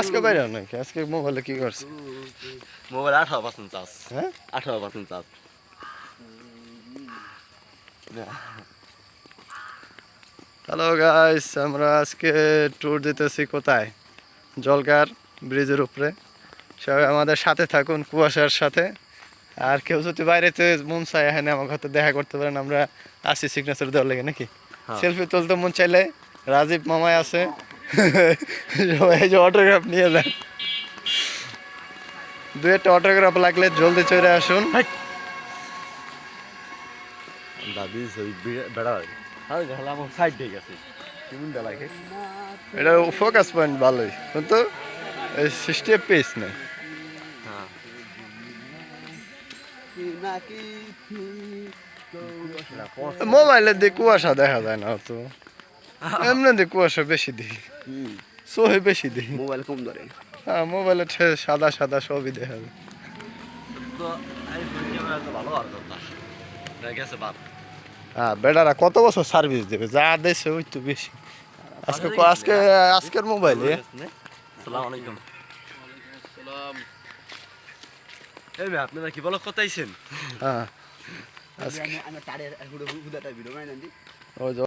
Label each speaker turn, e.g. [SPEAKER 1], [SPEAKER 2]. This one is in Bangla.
[SPEAKER 1] আজকে বাইরে নাকি আজকে মোবাইলে কি করছে
[SPEAKER 2] মোবাইল আঠারো পার্সেন্ট চার্জ
[SPEAKER 1] হ্যাঁ
[SPEAKER 2] আঠারো পার্সেন্ট চার্জ
[SPEAKER 1] হ্যালো গাইস আমরা আজকে ট্যুর দিতেছি কোথায়? জলকার ব্রিজের উপরে। সবাই আমাদের সাথে থাকুন কুয়াশার সাথে। আর কেউ যদি বাইরেতে মন চায় এখানে আমার হয়তো দেখা করতে পারেন। আমরা আসি সিগনেচার দেওয়ার লাগে নাকি?
[SPEAKER 2] হ্যাঁ।
[SPEAKER 1] সেলফি তুলতে মন চাইলে রাজীব মামাই আছে। সবাই যে অটোগ্রাফ নিয়ে যান। দু একটা অটোগ্রাফ লাগলে জলদি চলে আসুন।
[SPEAKER 2] দাদি বেড়া হ্যাঁ। সাইড কেমন লাগে
[SPEAKER 1] এটা ফোকাস পয়েন্ট ভালোই। কিন্তু এই সিস্টেম পেস নেই।
[SPEAKER 2] হ্যাঁ।
[SPEAKER 1] মোবাইলে দিয়ে কুয়াশা দেখা যায় না তো এমনি কুয়াশা বেশি দিই সোহে বেশি দিই
[SPEAKER 2] মোবাইল কম ধরে।
[SPEAKER 1] হ্যাঁ মোবাইলে সাদা সাদা সবই দেখা
[SPEAKER 2] বাপ।
[SPEAKER 1] হ্যাঁ বেটারা কত বছর সার্ভিস দেবে? যা দেশে ওই তো বেশি। আজকে আজকে আজকের মোবাইলে?
[SPEAKER 2] আলাইকুম। এই ভাই আপনারা কি বলো কত আইছেন
[SPEAKER 1] হ্যাঁ আজকে ওই যে